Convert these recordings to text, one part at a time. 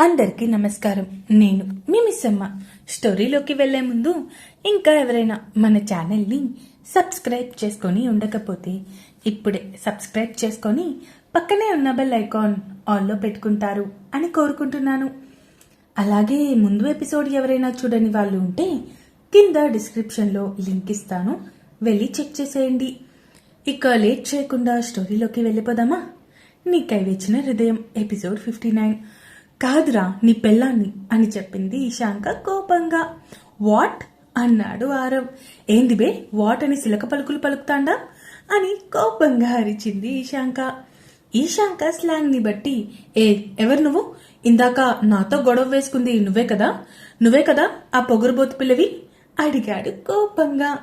అందరికీ నమస్కారం. నేను మీ మిస్సమ్మ. స్టోరీలోకి వెళ్ళే ముందు ఇంకా ఎవరైనా మన ఛానల్ని సబ్స్క్రైబ్ చేసుకొని ఉండకపోతే ఇప్పుడే సబ్స్క్రైబ్ చేసుకొని పక్కనే ఉన్న బెల్ ఐకాన్ ఆన్లో పెట్టుకుంటారు అని కోరుకుంటున్నాను. అలాగే ముందు ఎపిసోడ్ ఎవరైనా చూడని వాళ్ళు ఉంటే కింద డిస్క్రిప్షన్లో లింక్ ఇస్తాను. వెళ్ళి చెక్ చేసేయండి. ఇక లేట్ చేయకుండా స్టోరీలోకి వెళ్ళిపోదామా? నీకై వచ్చిన హృదయం ఎపిసోడ్ ఫిఫ్టీ నైన్. కాదురా నీ పెళ్ళాన్ని అని చెప్పింది శాంక కోపంగా. వాట్? అన్నాడు ఆరవ్. ఏంది బే వాట్ అని సిలక పలుకులు పలుకుతాండా? అని కోపంగా అరిచింది ఈశాంక. ఈశాంక స్లాంగ్ని బట్టి ఏ ఎవరు నువ్వు? ఇందాక నాతో గొడవ వేసుకుంది నువ్వే కదా? నువ్వే కదా ఆ పొగరుబోతు పిల్లవి? అడిగాడు కోపంగా.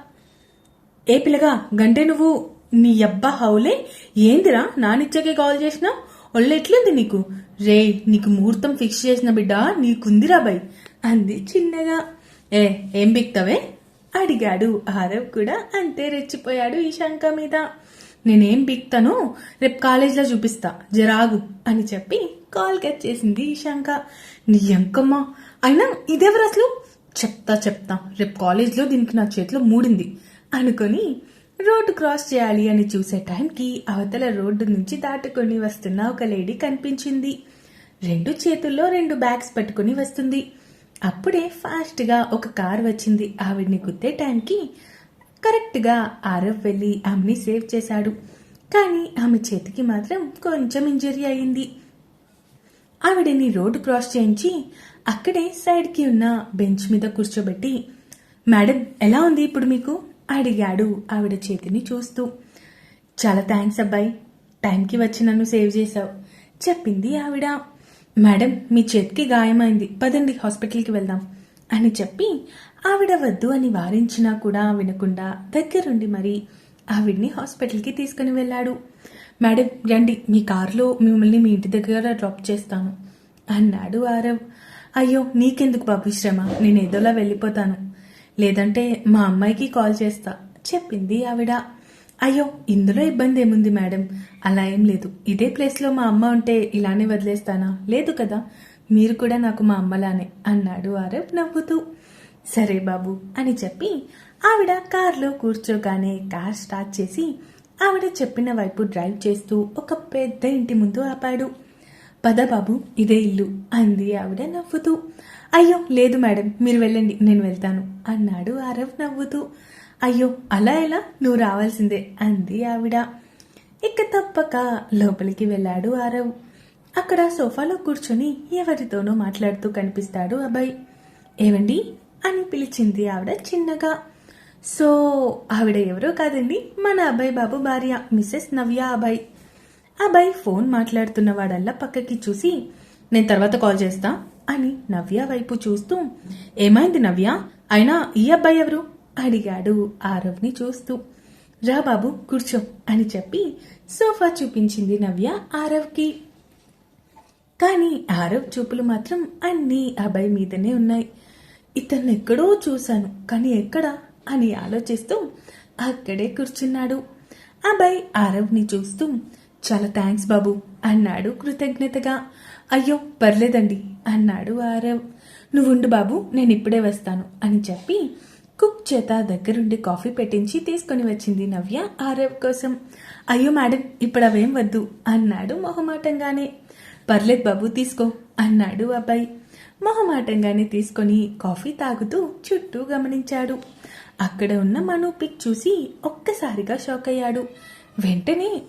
ఏ పిల్లగా గంటే నువ్వు నీ అబ్బా హౌలే? ఏందిరా నానిచ్చకే కాల్ చేసినా ఒళ్ళెట్లుంది నీకు? రే నీకు ముహూర్తం ఫిక్స్ చేసిన బిడ్డ? నీకుందిరా బై. అంది చిన్నగా. ఏ ఏం బిక్తావే? అడిగాడు. ఆరవ్ కూడా అంతే రెచ్చిపోయాడు ఈ శంక మీద. నేనేం బిక్తాను? రేపు కాలేజ్లో చూపిస్తా. జరాగు అని చెప్పి కాల్ కట్ చేసింది ఈ శంక నీ ఎంకమ్మా అయినా ఇదెవరు అసలు? చెప్తా చెప్తా. రేపు కాలేజ్లో దీనికి నా చేతిలో మూడింది. అనుకొని రోడ్డు క్రాస్ చేయాలి అని చూసే టైంకి అవతల రోడ్డు నుంచి దాటుకొని వస్తున్న ఒక లేడీ కనిపించింది. రెండు చేతుల్లో రెండు బ్యాగ్స్ పట్టుకుని వస్తుంది. అప్పుడే ఫాస్ట్గా ఒక కార్ వచ్చింది. ఆవిడ్ని గుద్దే టైంకి కరెక్ట్గా ఆరవ్ వెళ్ళి ఆమెని సేవ్ చేశాడు. కానీ ఆమె చేతికి మాత్రం కొంచెం ఇంజరీ అయింది ఆవిడని రోడ్డు క్రాస్ చేయించి అక్కడే సైడ్కి ఉన్న బెంచ్ మీద కూర్చోబెట్టి మేడం ఎలా ఉంది ఇప్పుడు మీకు? అడిగాడు ఆవిడ చేతిని చూస్తూ. చాలా థ్యాంక్స్ అబ్బాయి. టైంకి వచ్చి నన్ను సేవ్ చేశావు చెప్పింది ఆవిడ. మేడం మీ చేతికి గాయమైంది. పదండి హాస్పిటల్కి వెళ్దాం అని చెప్పి ఆవిడ వద్దు అని వారించినా కూడా వినకుండా దగ్గరుండి మరి ఆవిడ్ని హాస్పిటల్కి తీసుకుని వెళ్ళాడు. మేడం రండి. మీ కారులో మిమ్మల్ని మీ ఇంటి దగ్గర డ్రాప్ చేస్తాను అన్నాడు ఆరవ్. అయ్యో నీకెందుకు బాబు శ్రమ? నేను ఏదోలా వెళ్ళిపోతాను. లేదంటే మా అమ్మాయికి కాల్ చేస్తా. చెప్పింది ఆవిడ. అయ్యో ఇందులో ఇబ్బంది ఏముంది మేడం? అలా ఏం లేదు. ఇదే ప్లేస్లో మా అమ్మ ఉంటే ఇలానే వదిలేస్తానా? లేదు కదా. మీరు కూడా నాకు మా అమ్మలానే అన్నాడు ఆరవ్ నవ్వుతూ. సరే బాబు అని చెప్పి ఆవిడ కార్లో కూర్చోగానే కార్ స్టార్ట్ చేసి ఆవిడ చెప్పిన వైపు డ్రైవ్ చేస్తూ ఒక పెద్ద ఇంటి ముందు ఆపాడు. పద బాబు ఇదే ఇల్లు అంది ఆవిడ నవ్వుతూ. అయ్యో లేదు మేడం మీరు వెళ్ళండి నేను వెళ్తాను. అన్నాడు అరవ్ నవ్వుతూ. అయ్యో అలా ఎలా? నువ్వు రావాల్సిందే అంది ఆవిడ. ఇక తప్పక లోపలికి వెళ్ళాడు ఆరవ్. అక్కడ సోఫాలో కూర్చొని ఎవరితోనో మాట్లాడుతూ కనిపిస్తాడు అబ్బాయి ఏవండి? అని పిలిచింది ఆవిడ చిన్నగా. సో ఆవిడ ఎవరో కాదండి మన అబ్బాయి బాబు భార్య మిస్సెస్ నవ్య అబ్బాయి అబ్బాయి ఫోన్ మాట్లాడుతున్నవాడల్లా పక్కకి చూసి నేను తర్వాత కాల్ చేస్తా. అని నవ్య వైపు చూస్తూ ఏమైంది నవ్య? అయినా ఈ అబ్బాయి ఎవరు? అడిగాడు ఆరవ్ని చూస్తూ. రా బాబు కూర్చో అని చెప్పి సోఫా చూపించింది నవ్య ఆరవ్కి. కానీ ఆరవ్ చూపులు మాత్రం అన్నీ అబ్బాయి మీదనే ఉన్నాయి. ఇతన్ని ఎక్కడో చూశాను కానీ ఎక్కడ? అని ఆలోచిస్తూ అక్కడే కూర్చున్నాడు. అబ్బాయి ఆరవ్ని చూస్తూ చాలా థ్యాంక్స్ బాబు. అన్నాడు కృతజ్ఞతగా. అయ్యో పర్లేదండి అన్నాడు ఆరవ్. నువ్వుండు బాబు నేను ఇప్పుడే వస్తాను అని చెప్పి కుక్ చేత దగ్గరుండి కాఫీ పెట్టించి తీసుకొని వచ్చింది నవ్య ఆరవ్ కోసం. అయ్యో మేడం ఇప్పుడు అవేం వద్దు అన్నాడు మొహమాటంగానే. పర్లేదు బాబు తీసుకో అన్నాడు అబ్బాయి. మొహమాటంగానే తీసుకొని కాఫీ తాగుతూ చుట్టూ గమనించాడు. అక్కడ ఉన్న మను పిక్ చూసి ఒక్కసారిగా షాక్ అయ్యాడు వెంటనే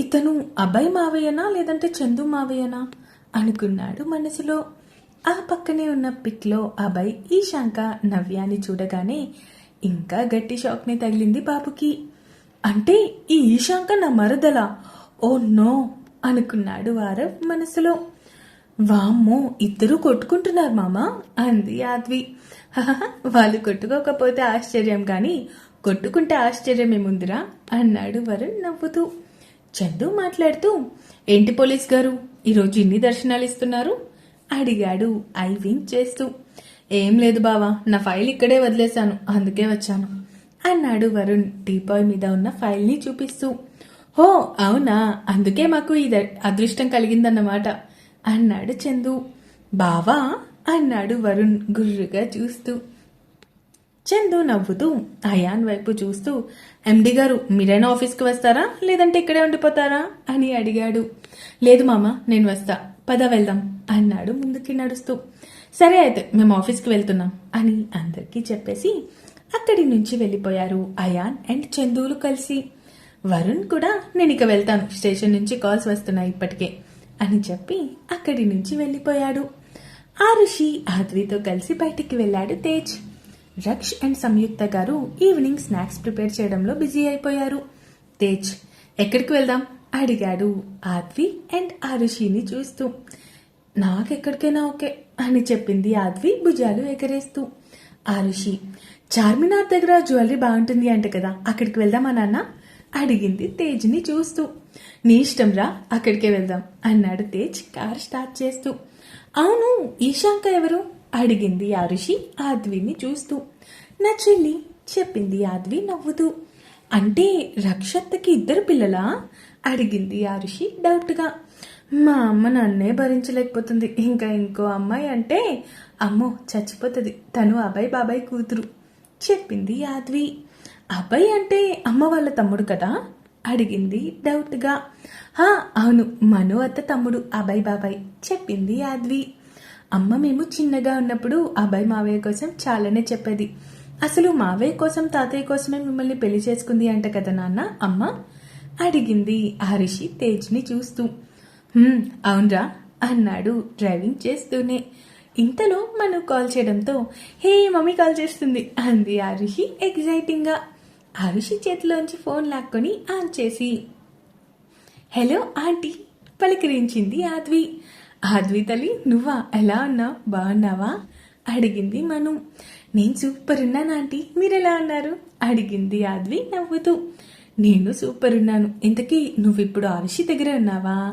ఇతను అభయ్ మావయ్యనా లేదంటే చందు మావయ్యనా అనుకున్నాడు మనసులో. ఆ పక్కనే ఉన్న పిక్లో అభయ్ ఈ శంక నవ్యాని చూడగానే ఇంకా గట్టి షాక్ని తగిలింది బాబుకి. అంటే ఈ ఈశాంక నా మరదలా. ఓ నో అనుకున్నాడు ఆరవ్ మనసులో. వామ్మో ఇద్దరు కొట్టుకుంటున్నారు మామా? అంది ఆద్వి. వాళ్ళు కొట్టుకోకపోతే ఆశ్చర్యం కానీ కొట్టుకుంటే ఆశ్చర్యం ఏముందిరా అన్నాడు వరుణ్ నవ్వుతూ. చందు మాట్లాడుతూ ఏంటి పోలీస్ గారు? ఈరోజు ఇన్ని దర్శనాలు ఇస్తున్నారు? అడిగాడు ఐ వింక్ చేస్తూ. ఏం లేదు బావా నా ఫైల్ ఇక్కడే వదిలేశాను అందుకే వచ్చాను అన్నాడు వరుణ్ టీపాయ్ మీద ఉన్న ఫైల్ని చూపిస్తూ. హో అవునా? అందుకే మాకు ఇది అదృష్టం కలిగిందన్నమాట అన్నాడు చందు. బావా? అన్నాడు వరుణ్ గుర్రుగా చూస్తూ. చందు నవ్వుతూ అయాన్ వైపు చూస్తూ ఎండి గారు మీరైనా ఆఫీస్కి వస్తారా? లేదంటే ఇక్కడే ఉండిపోతారా? అని అడిగాడు. లేదు మామ నేను వస్తా. పద వెళ్దాం అన్నాడు ముందుకి నడుస్తూ. సరే అయితే మేము ఆఫీస్కి వెళ్తున్నాం అని అందరికీ చెప్పేసి అక్కడి నుంచి వెళ్ళిపోయారు అయాన్ అండ్ చందువులు కలిసి. వరుణ్ కూడా నేను ఇక వెళ్తాను. స్టేషన్ నుంచి కాల్స్ వస్తున్నాయి ఇప్పటికే అని చెప్పి అక్కడి నుంచి వెళ్ళిపోయాడు. ఆ ఋషి ఆద్రితో కలిసి బయటికి వెళ్ళాడు Tej. Raksh and Samyuktha garu evening snacks prepare చేయడంలో బిజీ అయిపోయారు. తేజ్ ఎక్కడికి వెళ్దాం? అడిగాడు ఆద్వి అండ్ ఆరుషిని చూస్తూ. నాకెక్కడికైనా ఓకే అని చెప్పింది ఆద్వి భుజాలు ఎగరేస్తూ. ఆరుషి చార్మినార్ దగ్గర జ్యువెలరీ బాగుంటుంది అంట కదా అక్కడికి వెళ్దామా నాన్న? అడిగింది తేజ్ని చూస్తూ. నీ ఇష్టం రా అక్కడికే వెళ్దాం అన్నాడు తేజ్ కార్ స్టార్ట్ చేస్తూ. అవును ఈశాంక ఎవరు? అడిగింది ఆ ఋషి. ఆద్విని చూస్తూ నా చెల్లి చెప్పింది ఆద్వి నవ్వుతూ. అంటే రక్షత్తకి ఇద్దరు పిల్లలా? అడిగింది ఆ ఋషి డౌట్గా. మా అమ్మ నన్నే భరించలేకపోతుంది. ఇంకా ఇంకో అమ్మాయి అంటే అమ్మో చచ్చిపోతుంది. తను అబ్బాయి బాబాయ్ కూతురు చెప్పింది యాద్వి అబ్బాయి అంటే అమ్మ వాళ్ళ తమ్ముడు కదా? అడిగింది డౌట్గా. హా అవును మను అత్త తమ్ముడు అబ్బాయి బాబాయ్ చెప్పింది యాద్వి అమ్మ మేము చిన్నగా ఉన్నప్పుడు అబ్బాయి మావయ్య కోసం చాలానే చెప్పేది. అసలు మావయ్య కోసం తాతయ్య కోసమే మిమ్మల్ని పెళ్ళి చేసుకుంది అంట కదా నాన్న? అమ్మ అడిగింది హరిషి తేజ్ని చూస్తూ. అవునరా అన్నాడు డ్రైవింగ్ చేస్తూనే. ఇంతలో మను కాల్ చేయడంతో హే మమ్మీ కాల్ చేస్తుంది అంది హరిషి ఎగ్జైటింగ్గా ఆ చేతిలోంచి ఫోన్ లాక్కొని ఆన్ చేసి హలో ఆంటీ పలికరించింది ఆద్వి. ఆద్వి తల్లి నువ్వా? ఎలా ఉన్నావు? బాగున్నావా? అడిగింది మను. నేను సూపర్ ఉన్నాను ఆంటీ. మీరు ఎలా ఉన్నారు? అడిగింది ఆద్వి నవ్వుతూ. నేను సూపర్ ఉన్నాను. ఇంతకీ నువ్విప్పుడు ఆరుషి దగ్గర ఉన్నావా?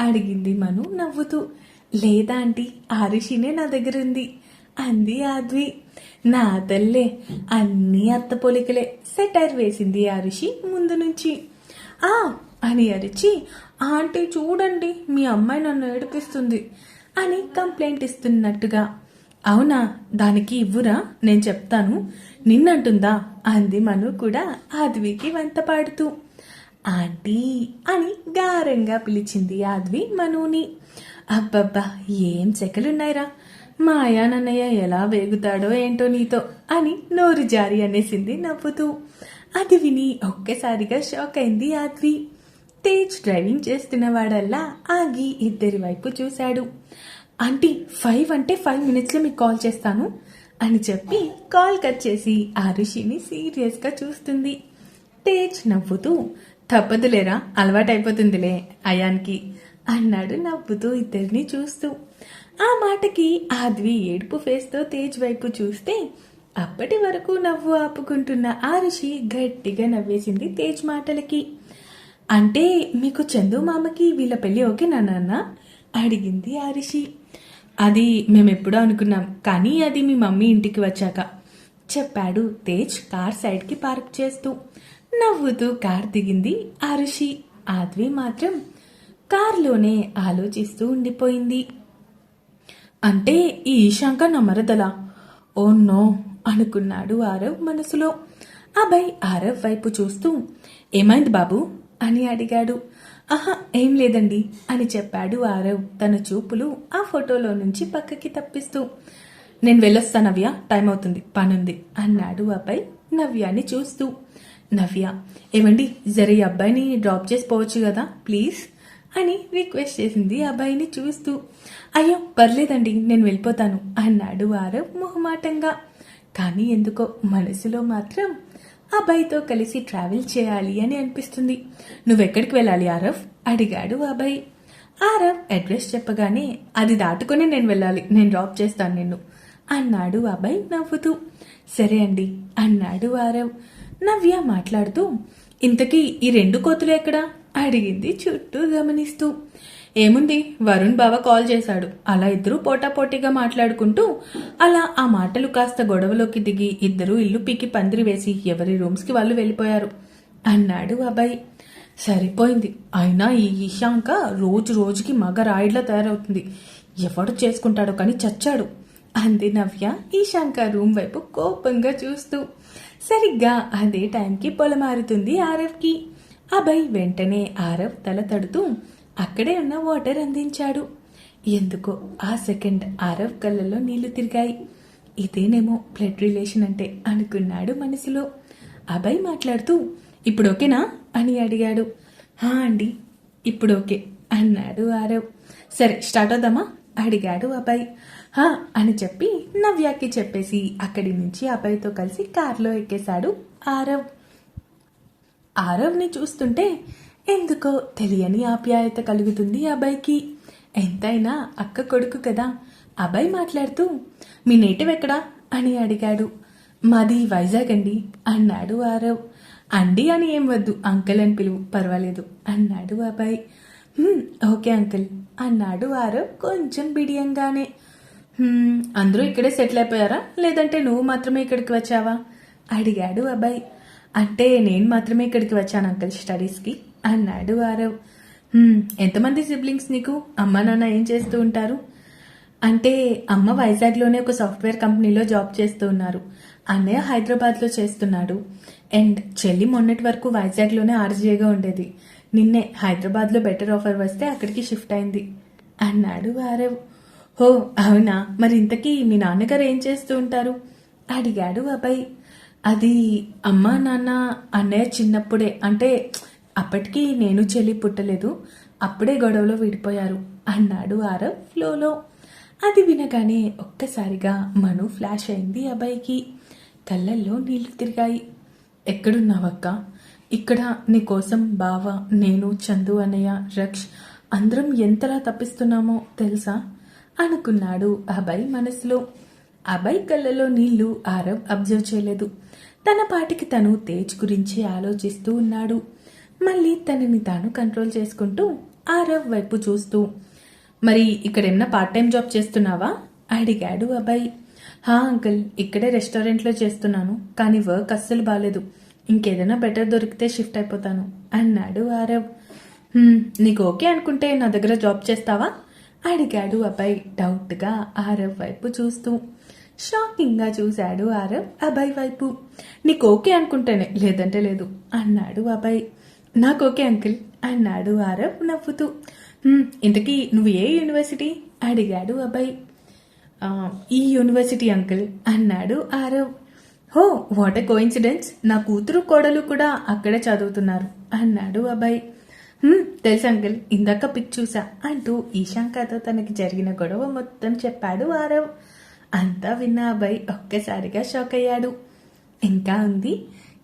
అడిగింది మను నవ్వుతూ. లేదా ఆంటీ ఆరుషినే నా దగ్గర ఉంది అంది ఆద్వి నా తల్లే అన్నీ అత్త పోలికలే సెటైర్ వేసింది ఆరుషి ముందు నుంచి. ఆ అని అరిచి ఆంటీ చూడండి మీ అమ్మాయి నన్ను ఏడిపిస్తుంది అని కంప్లైంట్ ఇస్తున్నట్టుగా. అవునా దానికి ఇవ్వురా? నేను చెప్తాను. నిన్నంటుందా? అంది మను కూడా ఆద్వికి వంత పాడుతూ ఆంటీ అని గారంగా పిలిచింది ఆద్వి మనుని. అబ్బబ్బా ఏం చెకలున్నాయిరా? మా అయానన్నయ్య ఎలా వేగుతాడో ఏంటో నీతో అని నోరు జారి అనేసింది నవ్వుతూ. అది విని ఒక్కసారిగా షాక్ అయింది ఆద్వి తేజ్ డ్రైవింగ్ చేస్తున్నవాడల్లా ఆగి ఇద్దరి వైపు చూశాడు. ఆంటీ ఫైవ్ అంటే ఫైవ్ మినిట్స్లో మీకు కాల్ చేస్తాను అని చెప్పి కాల్ కట్ చేసి ఆ ఋషిని సీరియస్గా చూస్తుంది. తేజ్ నవ్వుతూ తప్పదులేరా అలవాటైపోతుందిలే అయాన్కి అన్నాడు నవ్వుతూ ఇద్దరిని చూస్తూ. ఆ మాటకి ఆద్వి ఏడుపు ఫేస్తో తేజ్ వైపు చూస్తే అప్పటి వరకు నవ్వు ఆపుకుంటున్న ఆ ఋషి గట్టిగా నవ్వేసింది తేజ్ మాటలకి. అంటే మీకు చందు మామకి వీళ్ళ పెళ్ళి ఓకేనా నాన్న అడిగింది ఆరిషి అది అది మేమెప్పుడో అనుకున్నాం కానీ అది మీ మమ్మీ ఇంటికి వచ్చాక. చెప్పాడు తేజ్ కార్ సైడ్కి పార్క్ చేస్తూ. నవ్వుతూ కార్ దిగింది ఆరుషి ఆద్వి మాత్రం కార్లోనే ఆలోచిస్తూ ఉండిపోయింది. అంటే ఈ ఈశాంక నా ఓ నో అనుకున్నాడు ఆరవ్ మనసులో. అభయ్ ఆరవ్ వైపు చూస్తూ ఏమైంది బాబు? అని అడిగాడు. ఆహా ఏం లేదండి అని చెప్పాడు ఆరవ్. తన చూపులు ఆ ఫోటోలో నుంచి పక్కకి తప్పిస్తూ. నేను వెళ్ళొస్తా నవ్య. టైం అవుతుంది. పనుంది అన్నాడు అబ్బాయి నవ్యాని చూస్తూ. నవ్య ఏమండి? జర ఈ అబ్బాయిని డ్రాప్ చేసిపోవచ్చు కదా ప్లీజ్ అని రిక్వెస్ట్ చేసింది అబ్బాయిని చూస్తూ. అయ్యో పర్లేదండి నేను వెళ్ళిపోతాను అన్నాడు ఆరవ్ మొహమాటంగా. కానీ ఎందుకో మనసులో మాత్రం అబ్బాయితో కలిసి ట్రావెల్ చేయాలి అని అనిపిస్తుంది. నువ్వెక్కడికి వెళ్ళాలి ఆరఫ్? అడిగాడు అబ్బాయి. ఆరఫ్ అడ్రస్ చెప్పగానే అది దాటుకొని నేను వెళ్ళాలి నేను డ్రాప్ చేస్తాను నిన్ను అన్నాడు అబ్బాయి నవ్వుతూ. సరే అండి అన్నాడు ఆరవ్ నవ్య మాట్లాడుతూ ఇంతకీ ఈ రెండు కోతులు ఎక్కడా? అడిగింది చుట్టూ గమనిస్తూ. ఏముంది? వరుణ్ బావ కాల్ చేశాడు. అలా ఇద్దరూ పోటాపోటీగా మాట్లాడుకుంటూ అలా ఆ మాటలు కాస్త గొడవలోకి దిగి ఇద్దరు ఇల్లు పీకి పందిరి వేసి ఎవరి రూమ్స్కి వాళ్ళు వెళ్ళిపోయారు. అన్నాడు అబ్బాయి సరిపోయింది. అయినా ఈ ఇషాంక రోజు రోజుకి మగ రాయిడ్లా తయారవుతుంది. ఎవడు చేసుకుంటాడో కానీ చచ్చాడు. అంది నవ్య ఈశాంక రూమ్ వైపు కోపంగా చూస్తూ. సరిగ్గా అదే టైంకి పొలమారుతుంది ఆరవ్కి అభయ్ వెంటనే ఆరవ్ తల తడుతూ అక్కడే ఉన్న వాటర్ అందించాడు. ఎందుకో ఆ సెకండ్ ఆరవ్ కళ్ళల్లో నీళ్ళు తిరిగాయి. ఇదేనేమో బ్లడ్ రిలేషన్ అంటే అనుకున్నాడు మనసులో. అభయ్ మాట్లాడుతూ ఇప్పుడు ఓకేనా? అని అడిగాడు. హా అండి ఇప్పుడు ఓకే అన్నాడు ఆరవ్ సరే స్టార్ట్ అవుదామా? అడిగాడు అబ్బాయి హా అని చెప్పి నవ్యాకి చెప్పేసి అక్కడి నుంచి అబ్బాయితో కలిసి కారులో ఎక్కేశాడు ఆరవ్ ఆరవ్ని చూస్తుంటే ఎందుకో తెలియని ఆప్యాయత కలుగుతుంది అబ్బాయికి. ఎంతైనా అక్క కొడుకు కదా. అబ్బాయి మాట్లాడుతూ మీ నేటివ్ ఎక్కడా? అని అడిగాడు. మాది వైజాగ్ అండి అన్నాడు ఆరవ్. అండి అని ఏం వద్దు అంకుల్ అని పిలువు పర్వాలేదు అన్నాడు అబ్బాయి. ఓకే అంకుల్ అన్నాడు ఆరవ్ కొంచెం బిడియంగానే. అందరూ ఇక్కడే సెటిల్ అయిపోయారా? లేదంటే నువ్వు మాత్రమే ఇక్కడికి వచ్చావా? అడిగాడు అబ్బాయి. అంటే నేను మాత్రమే ఇక్కడికి వచ్చాను అంకుల్ స్టడీస్కి. అన్నాడు ఆరవ్ ఎంతమంది సిబ్లింగ్స్ నీకు? అమ్మ నాన్న ఏం చేస్తూ ఉంటారు? అంటే అమ్మ వైజాగ్లోనే ఒక సాఫ్ట్వేర్ కంపెనీలో జాబ్ చేస్తూ ఉన్నారు. అన్నయ్య హైదరాబాద్లో చేస్తున్నాడు. అండ్ చెల్లి మొన్నటి వరకు వైజాగ్లోనే ఆర్జీఏగా ఉండేది. నిన్నే హైదరాబాద్లో బెటర్ ఆఫర్ వస్తే అక్కడికి షిఫ్ట్ అయింది అన్నాడు ఆరవ్ హో అవునా? మరి ఇంతకీ మీ నాన్నగారు ఏం చేస్తూ ఉంటారు? అడిగాడు అబ్బాయి అది అమ్మా నాన్న అన్నయ్య చిన్నప్పుడే. అంటే అప్పటికి నేను చెల్లి పుట్టలేదు. అప్పుడే గొడవలో విడిపోయారు. అన్నాడు ఆరవ్ ఫ్లోలో. అది వినగానే ఒక్కసారిగా మను ఫ్లాష్ అయింది అబ్బాయికి. కళ్ళల్లో నీళ్ళు తిరిగాయి. ఎక్కడున్నావక్క? ఇక్కడ నీ కోసం బావ నేను చందు అన్నయ్య రక్ష్ అందరం ఎంతలా తప్పిస్తున్నామో తెలుసా? అనుకున్నాడు అబ్బాయి మనసులో. అబ్బాయి కళ్ళలో నీళ్ళు ఆరవ్ అబ్జర్వ్ చేయలేదు. తన పాటికి తను తేజ్ గురించి ఆలోచిస్తూ ఉన్నాడు. మళ్ళీ తనని తాను కంట్రోల్ చేసుకుంటూ ఆరవ్ వైపు చూస్తూ మరి ఇక్కడేమన్నా పార్ట్ టైం జాబ్ చేస్తున్నావా? అడిగాడు అబ్బాయి హా అంకుల్ ఇక్కడే రెస్టారెంట్లో చేస్తున్నాను కానీ వర్క్ అస్సలు బాగాలేదు ఇంకేదైనా బెటర్ దొరికితే షిఫ్ట్ అయిపోతాను అన్నాడు ఆరవ్ నీకు ఓకే అనుకుంటే నా దగ్గర జాబ్ చేస్తావా? అడిగాడు అబ్బాయి డౌట్గా ఆరవ్ వైపు చూస్తూ. షాకింగ్గా చూశాడు ఆరవ్ అబ్బాయి వైపు. నీకు ఓకే అనుకుంటేనే లేదంటే లేదు అన్నాడు అబ్బాయి నాకు ఓకే అంకుల్. అన్నాడు ఆరవ్ నవ్వుతూ. ఇంతకీ నువ్వు ఏ యూనివర్సిటీ? అడిగాడు అబ్బాయి. ఈ యూనివర్సిటీ అంకుల్ అన్నాడు ఆరవ్. హో వాట్ ఎ కోయిన్సిడెన్స్. నా కూతురు కోడలు కూడా అక్కడే చదువుతున్నారు అన్నాడు అబ్బాయి. తెలుసు అంకుల్. ఇందాక పిక్ చూసా అంటూ ఈశాంకతో తనకి జరిగిన గొడవ మొత్తం చెప్పాడు ఆరవ్. అంతా విన్న అబ్బాయి ఒక్కసారిగా షాక్ అయ్యాడు. ఇంకా ఉంది?